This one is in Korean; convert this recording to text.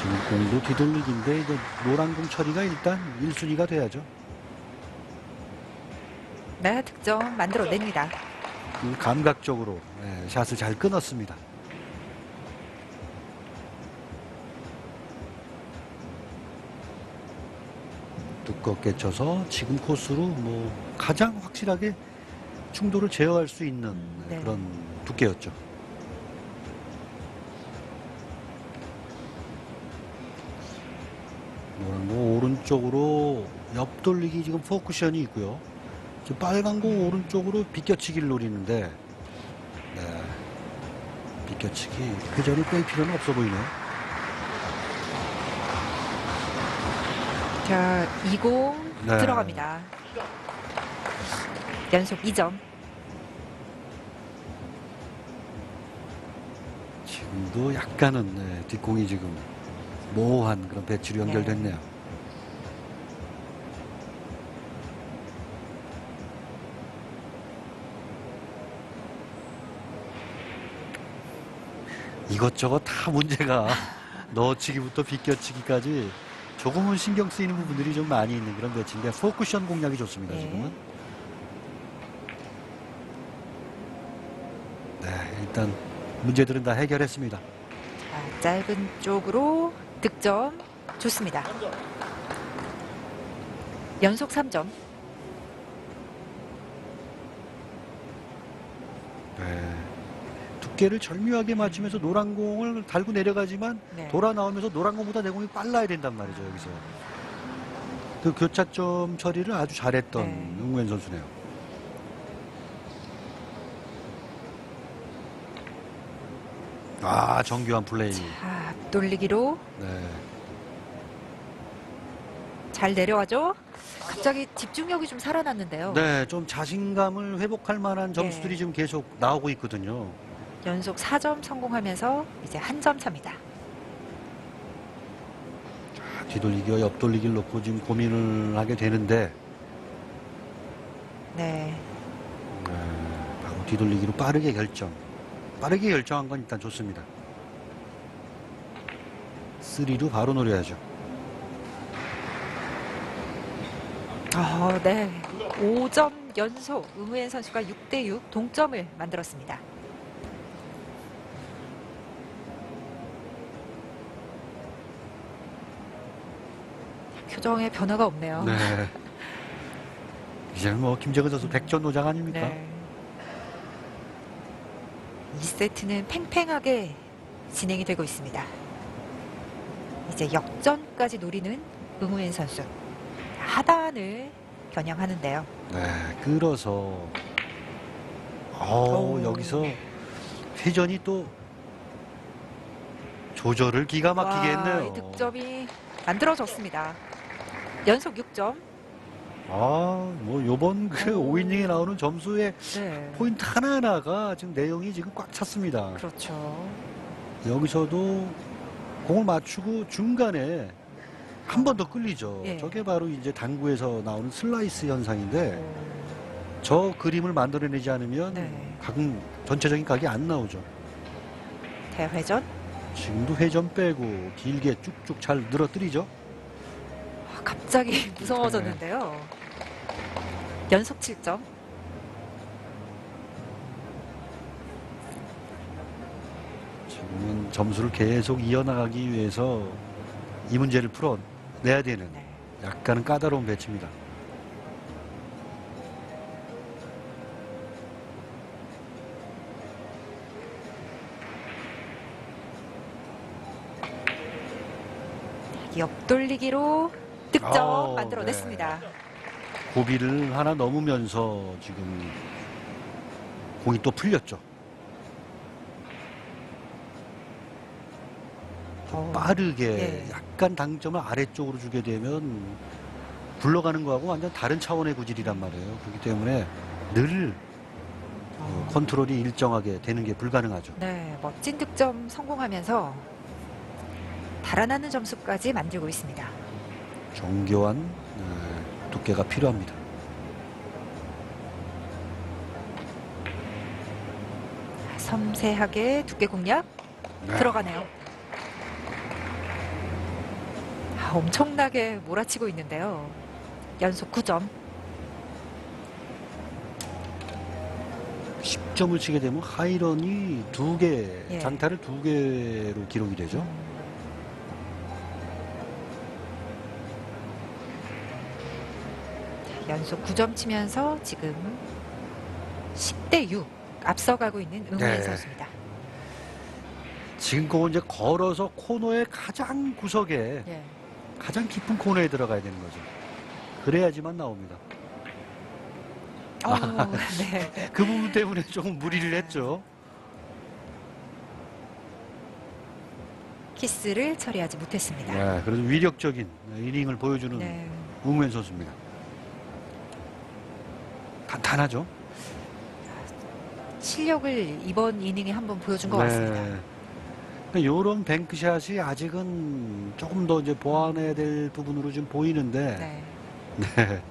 지금 공도 뒤돌리기인데 이거 노란 공 처리가 일단 1순위가 돼야죠. 네, 득점 만들어냅니다. 그 감각적으로 예, 샷을 잘 끊었습니다. 두껍게 쳐서 지금 코스로 뭐 가장 확실하게 충돌을 제어할 수 있는 네. 그런 두께였죠. 공 오른쪽으로 옆 돌리기 지금 포쿠션이 있고요. 지금 빨간 공 오른쪽으로 비껴치기를 노리는데 네. 비껴치기 회전을 뺄 필요는 없어 보이네요. 자, 2공 네. 들어갑니다. 연속 2점. 지금도 약간은 네, 뒷공이 지금 모호한 그런 배치로 연결됐네요. 이것저것 다 문제가 넣어치기부터 비껴치기까지 조금은 신경 쓰이는 부분들이 좀 많이 있는 그런 배치인데 포쿠션 공략이 좋습니다 네. 지금은. 네 일단 문제들은 다 해결했습니다. 자, 짧은 쪽으로 득점 좋습니다. 연속 3점. 네. 두께를 절묘하게 맞추면서 노란 공을 달고 내려가지만 네. 돌아 나오면서 노란 공보다 내 공이 빨라야 된단 말이죠 여기서. 그 교차점 처리를 아주 잘했던 네. 응우현 선수네요. 아 정교한 플레이. 자, 돌리기로 네. 잘 내려와죠. 갑자기 집중력이 좀 살아났는데요. 네, 좀 자신감을 회복할 만한 점수들이 네. 지금 계속 나오고 있거든요. 연속 4점 성공하면서 이제 한 점 차입니다. 뒤돌리기와 옆돌리기를 놓고 지금 고민을 하게 되는데 네. 네, 바로 뒤돌리기로 빠르게 결정. 빠르게 결정한 건 일단 좋습니다. 3루 바로 노려야죠. 아, 네. 5점 연속 응우엔 선수가 6대 6 동점을 만들었습니다. 표정에 변화가 없네요. 네. 이제는 뭐 김재근 선수 백전노장 아닙니까? 네. 2세트는 팽팽하게 진행이 되고 있습니다. 이제 역전까지 노리는 응우엔 선수. 하단을 겨냥하는데요. 네, 끌어서 어 오. 여기서 회전이 또 조절을 기가 막히게 와, 했네요. 이 득점이 만들어졌습니다. 연속 6점. 아, 뭐 요번 그 오. 5이닝에 나오는 점수의 네. 포인트 하나하나가 지금 내용이 지금 꽉 찼습니다. 그렇죠. 여기서도 공을 맞추고 중간에 한 번 더 끌리죠. 예. 저게 바로 이제 당구에서 나오는 슬라이스 현상인데 오, 저 그림을 만들어내지 않으면 네. 각은 전체적인 각이 안 나오죠. 대회전. 지금도 회전 빼고 길게 쭉쭉 잘 늘어뜨리죠. 아, 갑자기 무서워졌는데요. 연속 7점. 지금은 점수를 계속 이어나가기 위해서 이 문제를 풀어내야 되는 네. 약간은 까다로운 배치입니다. 옆돌리기로 득점 아우, 만들어냈습니다. 고비를 하나 넘으면서 지금 공이 또 풀렸죠. 어, 빠르게 예. 약간 당점을 아래쪽으로 주게 되면 굴러가는 거하고 완전 다른 차원의 구질이란 말이에요. 그렇기 때문에 늘 어, 컨트롤이 일정하게 되는 게 불가능하죠. 네, 멋진 득점 성공하면서 달아나는 점수까지 만들고 있습니다. 정교한 어, 두께가 필요합니다. 섬세하게 두께 공략 네. 들어가네요. 아, 엄청나게 몰아치고 있는데요. 연속 9점. 10점을 치게 되면 하이런이 두 개, 예. 장타를 두 개로 기록이 되죠. 연속 9점 치면서 지금 10대 6 앞서가고 있는 응우현 네. 선수입니다. 지금 그거 이제 걸어서 코너의 가장 구석에 예. 가장 깊은 코너에 들어가야 되는 거죠. 그래야지만 나옵니다. 어, 네. 그 부분 때문에 조금 무리를 했죠. 키스를 처리하지 못했습니다. 네, 그래도 위력적인 이닝을 보여주는 네. 우무현 선수입니다. 단단하죠? 실력을 이번 이닝에 한번 보여준 것 같습니다. 이런 뱅크샷이 아직은 조금 더 이제 보완해야 될 부분으로 좀 보이는데 네. 네.